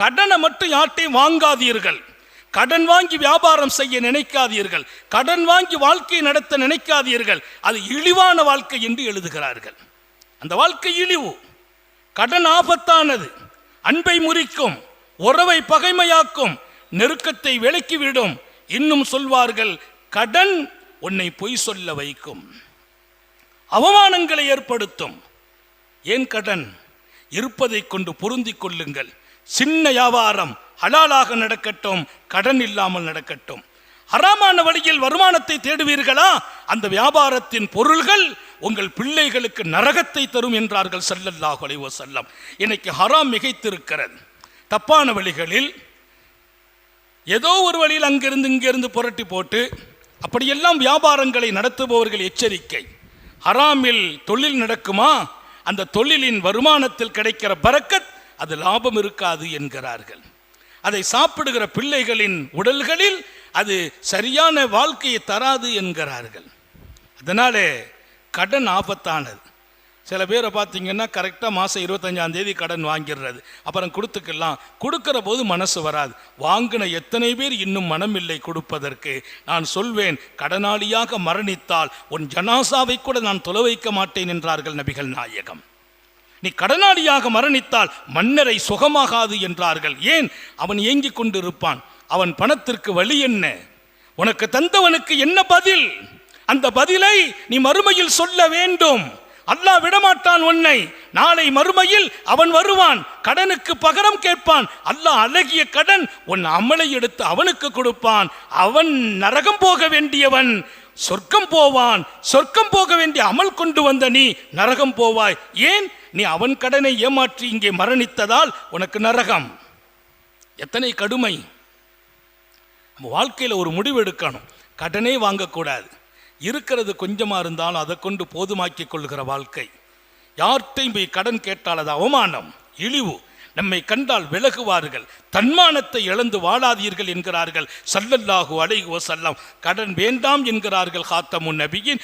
கடனை மட்டும் யார்ட்டையும் வாங்காதீர்கள். கடன் வாங்கி வியாபாரம் செய்ய நினைக்காதீர்கள். கடன் வாங்கி வாழ்க்கையை நடத்த நினைக்காதீர்கள். அது இழிவான வாழ்க்கை என்று எழுதுகிறார்கள். அந்த வாழ்க்கை இழிவு. கடன் ஆபத்தானது. அன்பை முறிக்கும். உறவை பகைமையாக்கும். நெருக்கத்தை விலக்கிவிடும். இன்னும் சொல்வார்கள் கடன் உன்னை பொய் சொல்ல வைக்கும். அவமானங்களை ஏற்படுத்தும். ஏன் கடன்? இருப்பதை கொண்டு பொருந்திக் கொள்ளுங்கள். சின்ன வியாபாரம் ஹலாலாக நடக்கட்டும் கடன் இல்லாமல் நடக்கட்டும். ஹராமான வழியில் வருமானத்தை தேடுவீர்களா? அந்த வியாபாரத்தின் பொருள்கள் உங்கள் பிள்ளைகளுக்கு நரகத்தை தரும் என்றார்கள் ஸல்லல்லாஹு அலைஹி இன்னைக்கு ஹராம் மிகைத்திருக்கிறது. தப்பான வழிகளில் ஏதோ ஒரு வழியில் அங்கிருந்து இங்கிருந்து புரட்டி போட்டு அப்படியெல்லாம் வியாபாரங்களை நடத்துபவர்கள் எச்சரிக்கை. ஹராமில் தொழில் நடக்குமா? அந்த தொழிலின் வருமானத்தில் கிடைக்கிற பறக்கத் அது லாபம் இருக்காது என்கிறார்கள். அதை சாப்பிடுகிற பிள்ளைகளின் உடல்களில் அது சரியான வாழ்க்கையை தராது என்கிறார்கள். அதனாலே கடன் ஆபத்தானது. சில பேரை பார்த்தீங்கன்னா கரெக்டாக மாதம் இருபத்தஞ்சாம் தேதி கடன் வாங்கிடுறது. அப்புறம் கொடுத்துக்கலாம். கொடுக்கிற போது மனசு வராது. வாங்கின எத்தனை பேர் இன்னும் மனம் இல்லை கொடுப்பதற்கு. நான் சொல்வேன் கடனாளியாக மரணித்தால் உன் ஜனாசாவை கூட நான் தொலை வைக்க மாட்டேன் என்றார்கள் நபிகள் நாயகம். நீ கடனாளியாக மரணித்தால் மன்னரை சுகமாகாது என்றார்கள். ஏன்? அவன் ஏங்கிக் கொண்டிருப்பான். அவன் பணத்திற்கு வழி என்ன? உனக்கு தந்தவனுக்கு என்ன பதில்? அந்த பதிலை நீ மறுமையில் சொல்ல வேண்டும். அல்லாஹ் விடமாட்டான் உன்னை. நாளை மறுமையில் அவன் வருவான். கடனுக்கு பகரம் கேட்பான். அல்லாஹ் அழகிய கடன் உன் அமலை எடுத்து அவனுக்கு கொடுப்பான். அவன் நரகம் போக வேண்டியவன். சொர்க்கம் போவான். சொர்க்கம் போக வேண்டிய அமல் கொண்டு வந்த நீ நரகம் போவாய். ஏன்? நீ அவன் கடனை ஏமாற்றி இங்கே மரணித்ததால் உனக்கு நரகம். எத்தனை கடுமை. நம்ம வாழ்க்கையில் ஒரு முடிவு எடுக்கணும். கடனே வாங்கக்கூடாது. இருக்கிறது கொஞ்சமாக இருந்தாலும் அதை கொண்டு போதுமாக்கிக் கொள்கிற வாழ்க்கை. யார்கிட்டையும் போய் கடன் கேட்டால் அது அவமானம் இழிவு. நம்மை கண்டால் விலகுவார்கள். தன்மானத்தை இழந்து வாழாதீர்கள் என்கிறார்கள். சல்லல்லாஹு அலைஹி செல்லம் கடன் வேண்டாம் என்கிறார்கள் காத்தமுன் நபியின்.